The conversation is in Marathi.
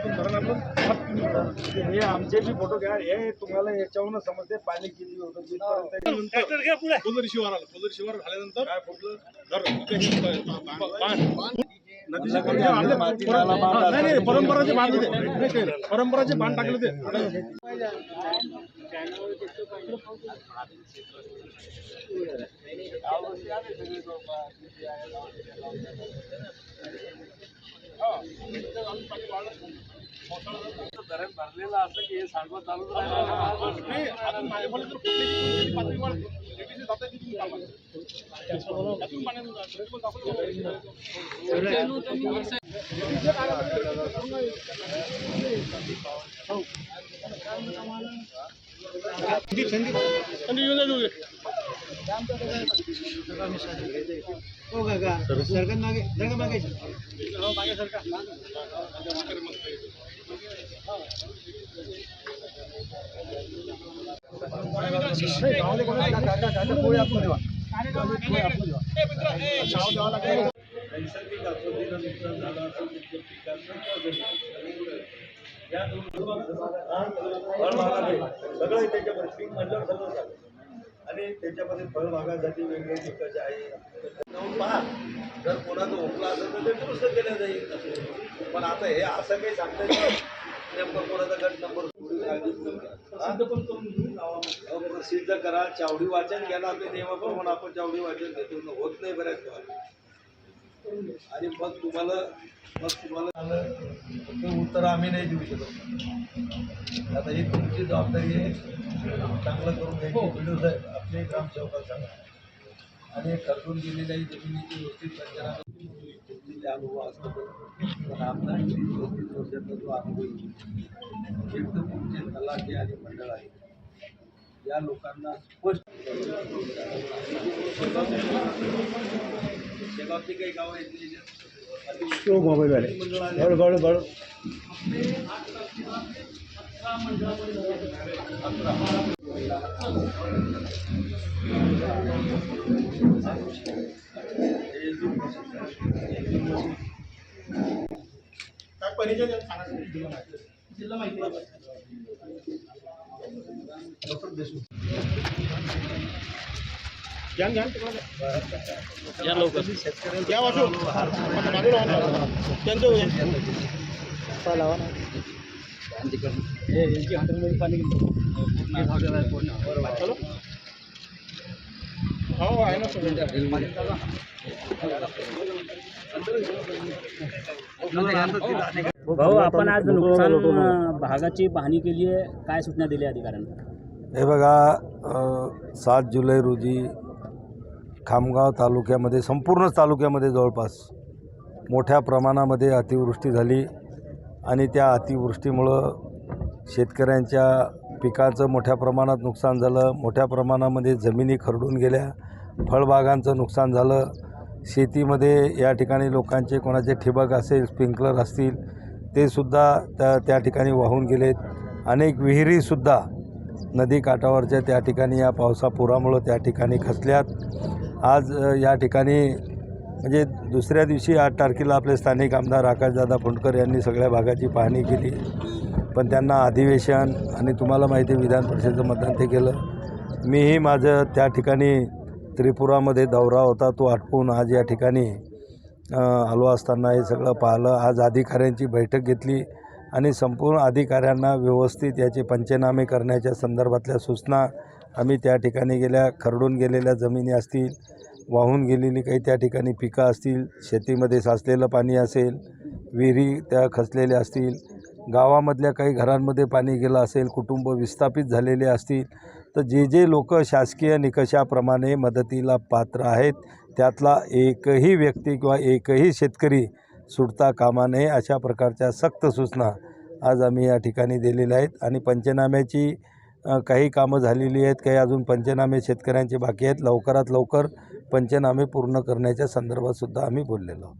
हे आमचे बी फोटो घ्या हे तुम्हाला याच्यावरून समजते पाणी किती होतं फुलरी शिवार आलं. फुलरी शिवार झाल्यानंतर काय फुटलं नाही नाही परंपराचे बांध होते. परंपराचे बांध टाकले ते धरण भरलेलं असं की हे सांडवा चालूच राहिलं नाही, अजून माझ्याकडे हो का पातळी वाढ- दे, देवा नैसर्गिक असेल या दोन सगळं त्याच्यामध्ये पीक म्हणल्यावर सगळं झालं आणि त्याच्यामध्ये फळबागासाठी वेगळे पिकाचे आहे जाऊन पहा. जर कोणाचं ओपला असेल तर ते दुरुस्त केलं जाईल. पण आता हे असं काही सांगता नाही. नेमकं कोणाचा गट नंबर सिद्ध करा. चावडी वाचन घ्यायला आपले नियमाप्रमाणे आपण चावडी वाचन घेतो होत नाही बऱ्याच वेळा. आणि मग तुम्हाला मग तुम्हाला आलं. ते उत्तर आम्ही नाही देऊ शकत. आता ही तुमची जबाबदारी आहे. चांगलं करून घ्यायची व्हिडिओ साहेब आपले ग्रामसेवकाला सांगा. आणि खर्चून गेलेल्या जमिनीची व्यवस्थित तुमचे अनुभव असतो पण आपला तीस पस्तीस वर्षाचा जो अनुभव आहे, एक तर तुमचे तलाठी आणि मंडळ आहे. या लोकांना स्पष्ट शेगावची काही गावं येतली मोबाईल गळ गळ काय परिचय घ्या घ्या तुम्हाला या लवकर घ्या वाचू आता मागे त्यांचं लावा ना हे यांची हॉटेलमध्ये पाणी चलो हो आहे ना भाऊ आपण आज नुकसान भागाची पाहणी केली आहे. काय सूचना दिली अधिकाऱ्यांना? हे बघा सात जुलै रोजी खामगाव तालुक्यामध्ये संपूर्ण तालुक्यामध्ये जवळपास मोठ्या प्रमाणामध्ये अतिवृष्टी झाली. आणि त्या अतिवृष्टीमुळं शेतकऱ्यांच्या पिकाचं मोठ्या प्रमाणात नुकसान झालं. मोठ्या प्रमाणामध्ये जमिनी खरडून गेल्या. फळबागांचं नुकसान झालं. शेतीमध्ये या ठिकाणी लोकांचे कोणाचे ठिबक असेल स्प्रिंकलर असतील ते सुद्धा त्या त्या ठिकाणी वाहून गेलेत. अनेक विहिरीसुद्धा नदी काठावरच्या त्या ठिकाणी या पावसापुरामुळं त्या ठिकाणी खचल्यात आज या ठिकाणी म्हणजे दुसऱ्या दिवशी आठ तारखेला आपले स्थानिक आमदार आकाशदादा फुंडकर यांनी सगळ्या भागाची पाहणी केली. पण त्यांना अधिवेशन आणि तुम्हाला माहिती विधान परिषदेचं मतदान ते केलं. मीही माझं त्या ठिकाणी त्रिपुरामध्ये दौरा होता तो आटपून आज या ठिकाणी आलो असताना हे सगळं पाहिलं. आज अधिकाऱ्यांची बैठक घेतली आणि संपूर्ण अधिकाऱ्यांना व्यवस्थित याचे पंचनामे करण्याच्या संदर्भातल्या सूचना आम्ही त्या ठिकाणी गेल्या खरडून गेलेल्या जमिनी असतील वाहून गेलेली काही त्या ठिकाणी पिकं असतील शेतीमध्ये साचलेलं पाणी असेल विहिरी त्या खचलेल्या असतील गावामधल्या काही घरांमध्ये पाणी गेलं असेल कुटुंब विस्थापित झालेले असतील तर जे जे लोक शासकीय निकषाप्रमाणे मदतीला पात्र आहेत त्यातला एकही व्यक्ती किंवा एकही शेतकरी सुटता कामा नये अशा प्रकारच्या सक्त सूचना आज आम्ही या ठिकाणी दिलेल्या आहेत. आणि पंचनाम्याची काही कामं झालेली आहेत काही अजून पंचनामे शेतकऱ्यांचे बाकी आहेत. लवकरात लवकर पंचनामे पूर्ण करण्याच्या संदर्भातसुद्धा आम्ही बोललेलो आहोत.